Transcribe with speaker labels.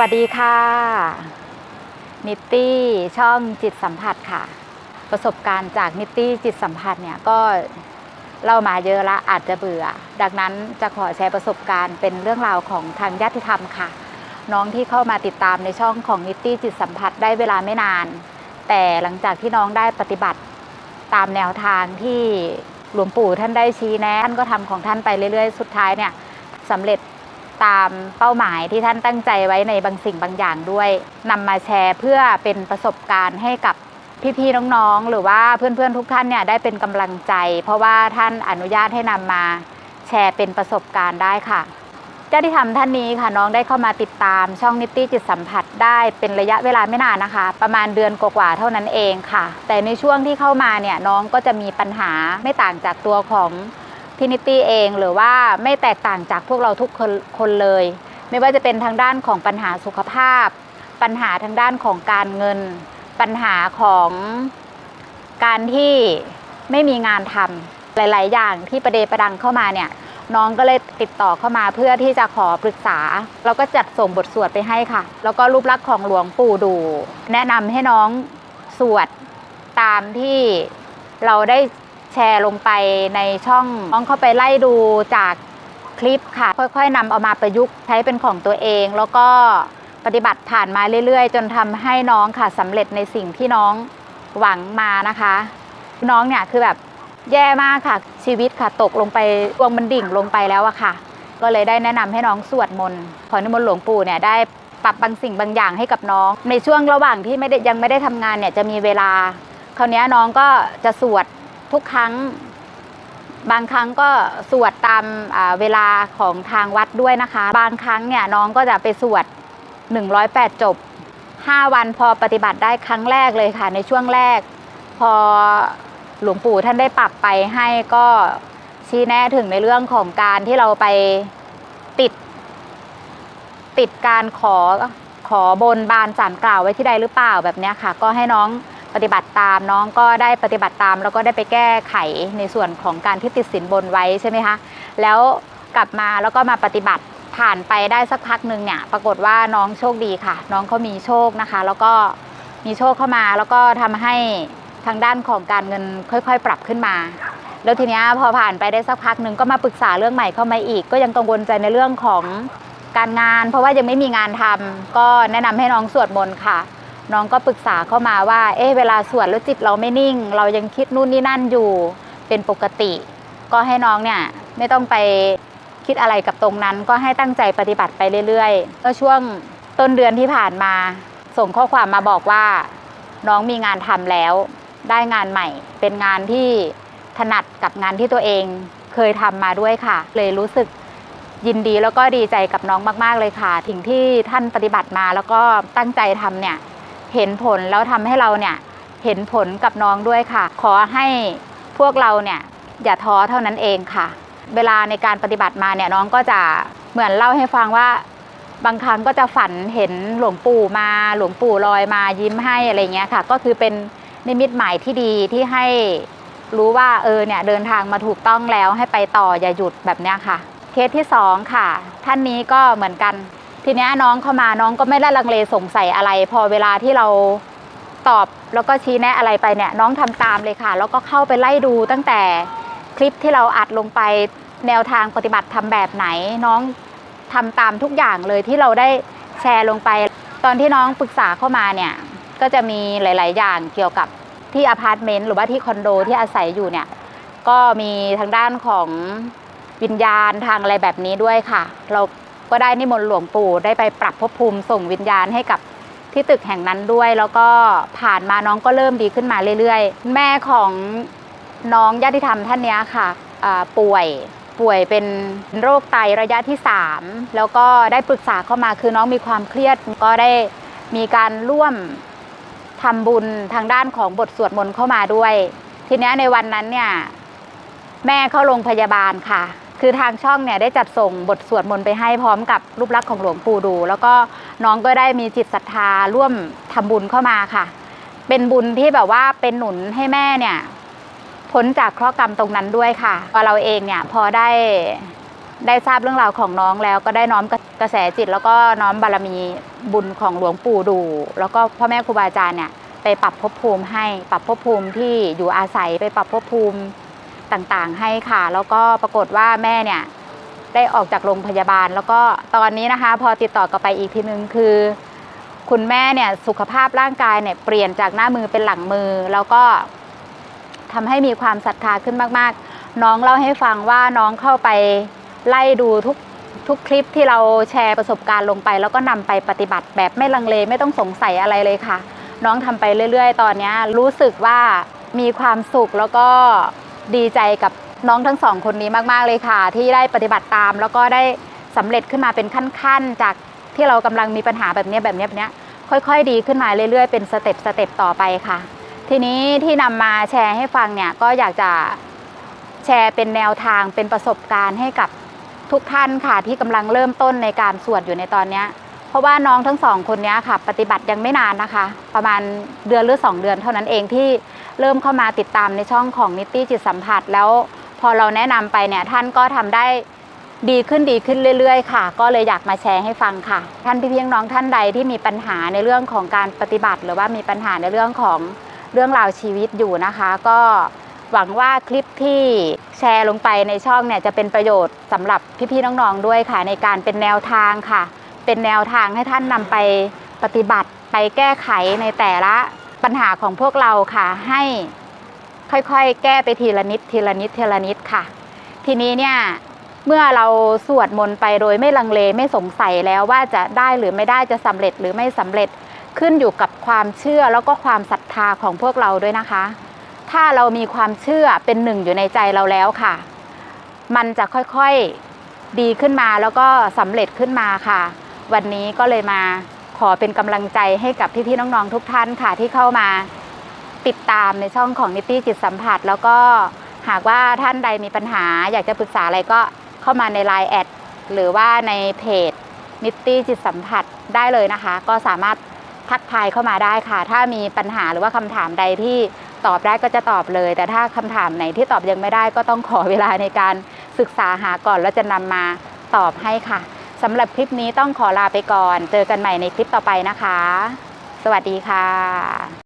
Speaker 1: วัสดีค่ะ นิตตี้ช่องจิตสัมผัสค่ะ ประสบการณ์จากนิตตี้จิตสัมผัสเนี่ยก็เล่ามาเยอะละอาจจะเบื่อ ดังนั้นจะขอแชร์ประสบการณ์เป็นเรื่องราวของทางญาติธรรมค่ะ น้องที่เข้ามาติดตามในช่องของนิตตี้จิตสัมผัสได้เวลาไม่นาน แต่หลังจากที่น้องได้ปฏิบัติตามแนวทางที่หลวงปู่ท่านได้ชี้แนะท่านก็ทำของท่านไปเรื่อยๆ สุดท้ายเนี่ยสำเร็จ ตามเป้าหมายที่ท่านตั้งใจไว้ในบางสิ่งบางอย่างด้วยนำมาแชร์เพื่อเป็นประสบการณ์ให้กับพี่ๆน้องๆ หรือว่าเพื่อนๆทุกท่านเนี่ยได้เป็นกำลังใจ เพราะว่าท่านอนุญาตให้นำมาแชร์เป็นประสบการณ์ได้ค่ะ เจ้าที่ทำท่านนี้ค่ะน้องได้เข้ามาติดตามช่องนิตตี้จิตสัมผัสได้เป็นระยะเวลาไม่นานนะคะ ประมาณเดือนกว่าๆเท่านั้นเองค่ะ แต่ในช่วงที่เข้ามาเนี่ยน้องก็จะมีปัญหาไม่ต่างจากตัวของ พินิตี้เอง หรือว่าไม่แตกต่างจากพวกเราทุกคนคนเลย ไม่ว่าจะเป็นทางด้านของปัญหาสุขภาพ ปัญหาทางด้านของการเงิน ปัญหาของการที่ไม่มีงานทำหลาย ๆ อย่างที่ประเดประดังเข้ามาเนี่ยน้องก็เลยติดต่อเข้ามาเพื่อที่จะขอปรึกษาเราก็จัดส่งบทสวดไปให้ค่ะ แล้วก็รูปลักษณ์ของหลวงปู่ดู แนะนำให้น้องสวดตามที่เราได้ แชร์ลงไปในช่องน้องเข้าไปไล่ดูจากคลิปค่ะ ค่อยๆนำเอามาประยุกต์ใช้เป็นของตัวเอง แล้วก็ปฏิบัติผ่านมาเรื่อยๆ จนทำให้น้องค่ะสำเร็จในสิ่งที่น้องหวังมานะคะ น้องเนี่ยคือแบบแย่มากค่ะ ชีวิตค่ะตกลงไปดวงมันดิ่งลงไปแล้วอะค่ะ ก็เลยได้แนะนำให้น้องสวดมนต์ขอนิมนต์หลวงปู่เนี่ยได้ปรับบางสิ่งบางอย่างให้กับน้อง ในช่วงระหว่างที่ไม่ได้ยังไม่ได้ทำงานเนี่ยจะมีเวลาคราวนี้น้องก็จะสวด ทุกครั้ง บางครั้งก็สวดตามเวลาของทางวัดด้วยนะคะ บางครั้งเนี่ยน้องก็จะไปสวด 108 จบ 5 วันพอปฏิบัติได้ครั้งแรกเลยค่ะ ในช่วงแรก พอหลวงปู่ท่านได้ปรับไปให้ก็ชี้แนะถึงในเรื่องของการที่เราไปติด ติดการขอขอบนบานสารกล่าวไว้ที่ใดหรือเปล่าแบบนี้ค่ะ ก็ให้น้อง ปฏิบัติตามน้องก็ได้ปฏิบัติตาม แล้วก็ได้ไปแก้ไขในส่วนของการที่ติดสินบนไว้ใช่ไหมคะแล้วกลับมาแล้วก็มาปฏิบัติผ่านไปได้สักพักหนึ่งเนี่ยปรากฏว่าน้องโชคดีค่ะ น้องเขามีโชคนะคะ แล้วก็มีโชคเข้ามาแล้วก็ทำให้ทางด้านของการเงินค่อยๆ ปรับขึ้นมา แล้วทีนี้พอผ่านไปได้สักพักหนึ่งก็มาปรึกษาเรื่องใหม่เข้ามาอีก ก็ยังกังวลใจในเรื่องของการงาน เพราะว่ายังไม่มีงานทำก็แนะนำให้น้องสวดมนต์ค่ะ น้องก็ปรึกษาเข้ามาว่า เอ๊ะเวลาสวดแล้วจิตเราไม่นิ่ง เรายังคิดนู่นนี่นั่นอยู่เป็นปกติ ก็ให้น้องเนี่ยไม่ต้องไปคิดอะไรกับตรงนั้น ก็ให้ตั้งใจปฏิบัติไปเรื่อยๆก็ช่วงต้นเดือนที่ผ่านมา ส่งข้อความมาบอกว่า น้องมีงานทำแล้ว ได้งานใหม่ เป็นงานที่ถนัดกับงานที่ตัวเองเคยทำมาด้วยค่ะ เลยรู้สึกยินดีแล้วก็ดีใจกับน้องมาก ๆ เลยค่ะ ถึงที่ท่านปฏิบัติมาแล้วก็ตั้งใจทำเนี่ย เห็นผลแล้วทำให้เราเนี่ยเห็นผลกับน้องด้วยค่ะ ขอให้พวกเราเนี่ยอย่าท้อเท่านั้นเองค่ะ เวลาในการปฏิบัติมาเนี่ยน้องก็จะเหมือนเล่าให้ฟังว่า บางครั้งก็จะฝันเห็นหลวงปู่มาหลวงปู่ลอยมายิ้มให้อะไรเงี้ยค่ะ ก็คือเป็นนิมิตหมายที่ดีที่ให้รู้ว่าเออเนี่ยเดินทางมาถูกต้องแล้วให้ไปต่ออย่าหยุดแบบเนี้ยค่ะ เคสที่สองค่ะ ท่านนี้ก็เหมือนกัน ทีเนี้ยน้องเข้ามาน้องก็ไม่ได้ลังเลสงสัยอะไร พอเวลาที่เราตอบแล้วก็ชี้แนะอะไรไปเนี่ยน้องทำตามเลยค่ะ แล้วก็เข้าไปไล่ดูตั้งแต่คลิปที่เราอัดลงไปแนวทางปฏิบัติทำแบบไหน น้องทำตามทุกอย่างเลยที่เราได้แชร์ลงไป ตอนที่น้องปรึกษาเข้ามาเนี่ยก็จะมีหลาย ๆ อย่างเกี่ยวกับที่อพาร์ตเมนต์หรือว่าที่คอนโดที่อาศัยอยู่เนี่ยก็มีทางด้านของวิญญาณทางอะไรแบบนี้ด้วยค่ะ เรา ก็ได้นิมนต์หลวงปู่ได้ไปปรับภพภูมิส่งวิญญาณให้กับที่ตึกแห่งนั้นด้วย แล้วก็ผ่านมาน้องก็เริ่มดีขึ้นมาเรื่อยๆ แม่ของน้องญาติธรรมท่านนี้ค่ะป่วยป่วยเป็นโรคไตระยะที่ 3 แล้วก็ได้ปรึกษาเข้ามาคือน้องมีความเครียดก็ได้มีการร่วมทำบุญทางด้านของบทสวดมนต์เข้ามาด้วย ทีนี้ในวันนั้นเนี่ยแม่เข้าโรงพยาบาลค่ะ คือทางช่องเนี่ยได้จัดส่งบทสวดมนต์ไปให้พร้อมกับรูปลักษณ์ของหลวงปู่ดู แล้วก็น้องก็ได้มีจิตศรัทธาร่วมทำบุญเข้ามาค่ะ เป็นบุญที่แบบว่าเป็นหนุนให้แม่เนี่ยพ้นจากเคราะห์กรรมตรงนั้นด้วยค่ะตัวเราเองเนี่ยพอได้ได้ทราบเรื่องราวของน้องแล้วก็ได้น้อมกระแสจิต แล้วก็น้อมบารมีบุญของหลวงปู่ดู แล้วก็พ่อแม่ครูบาอาจารย์เนี่ยไปปรับภพภูมิให้ปรับภพภูมิที่อยู่อาศัยไปปรับภพภูมิ ต่างๆ ให้ค่ะ แล้วก็ปรากฏว่าแม่เนี่ยได้ออกจากโรงพยาบาล แล้วก็ตอนนี้นะคะ พอติดต่อกลับไปอีกทีนึงคือ คุณแม่เนี่ยสุขภาพร่างกายเนี่ยเปลี่ยนจากหน้ามือเป็นหลังมือ แล้วก็ทำให้มีความศรัทธาขึ้นมากๆ น้องเล่าให้ฟังว่าน้องเข้าไปไล่ดูทุกทุกคลิปที่เราแชร์ประสบการณ์ลงไป แล้วก็นำไปปฏิบัติแบบไม่ลังเลไม่ต้องสงสัยอะไรเลยค่ะ น้องทำไปเรื่อย ๆ ตอนนี้รู้สึกว่ามีความสุขแล้วก็ ดีใจกับน้องทั้งสองคนนี้มากๆเลยค่ะ ที่ได้ปฏิบัติตาม แล้วก็ได้สำเร็จขึ้นมาเป็นขั้นๆ จากที่เรากำลังมีปัญหาแบบนี้แบบนี้แบบนี้ค่อยๆ ดีขึ้นมาเรื่อยๆ เป็นสเต็ปสเต็ปต่อไปค่ะ ทีนี้ที่นำมาแชร์ให้ฟังเนี่ยก็อยากจะแชร์เป็นแนวทางเป็นประสบการณ์ให้กับทุกท่านค่ะที่กำลังเริ่มต้นในการสวดอยู่ในตอนเนี้ยเพราะว่าน้องทั้งสองคนนี้ค่ะ ปฏิบัติยังไม่นานนะคะ ประมาณเดือนหรือ 2 เดือนเท่านั้นเองที่ เริ่มเข้ามาติดตามในช่องของนิตตี้จิตสัมผัส แล้วพอเราแนะนำไปเนี่ยท่านก็ทำได้ดีขึ้นดีขึ้นเรื่อย ๆ ค่ะ ก็เลยอยากมาแชร์ให้ฟังค่ะ ท่านพี่ๆน้องท่านใดที่มีปัญหาในเรื่องของการปฏิบัติ หรือว่ามีปัญหาในเรื่องของเรื่องราวชีวิตอยู่นะคะ ก็หวังว่าคลิปที่แชร์ลงไปในช่องเนี่ยจะเป็นประโยชน์สำหรับพี่ๆน้องๆด้วยค่ะ ในการเป็นแนวทางค่ะ เป็นแนวทางให้ท่านนำไปปฏิบัติไปแก้ไขในแต่ละ ปัญหาของพวกเราค่ะ ให้ค่อยๆ แก้ไปทีละนิดทีละนิดทีละนิดค่ะ ทีนี้เนี่ยเมื่อเราสวดมนต์ไปโดยไม่ลังเลไม่สงสัยแล้วว่าจะได้หรือไม่ได้จะสำเร็จหรือไม่สำเร็จขึ้นอยู่กับความเชื่อแล้วก็ความศรัทธาของพวกเราด้วยนะคะ ถ้าเรามีความเชื่อเป็นหนึ่งอยู่ในใจเราแล้วค่ะ มันจะค่อยๆดีขึ้นมาแล้วก็สำเร็จขึ้นมาค่ะ วันนี้ก็เลยมา ขอเป็นกำลังใจให้กับพี่ๆน้องๆทุกท่านค่ะที่เข้ามาติดตามในช่องของนิตี้จิตสัมผัส แล้วก็หากว่าท่านใดมีปัญหา อยากจะปรึกษาอะไรก็เข้ามาใน Line แอดหรือว่าในเพจนิตี้จิตสัมผัสได้เลยนะคะ ก็สามารถทักทายเข้ามาได้ค่ะ ถ้ามีปัญหาหรือว่าคำถามใดที่ตอบได้ก็จะตอบเลย แต่ถ้าคำถามไหนที่ตอบยังไม่ได้ก็ต้องขอเวลาในการศึกษาหาก่อนแล้วจะนำมาตอบให้ค่ะ สำหรับคลิปนี้ต้องขอลาไปก่อน เจอกันใหม่ในคลิปต่อไปนะคะ สวัสดีค่ะ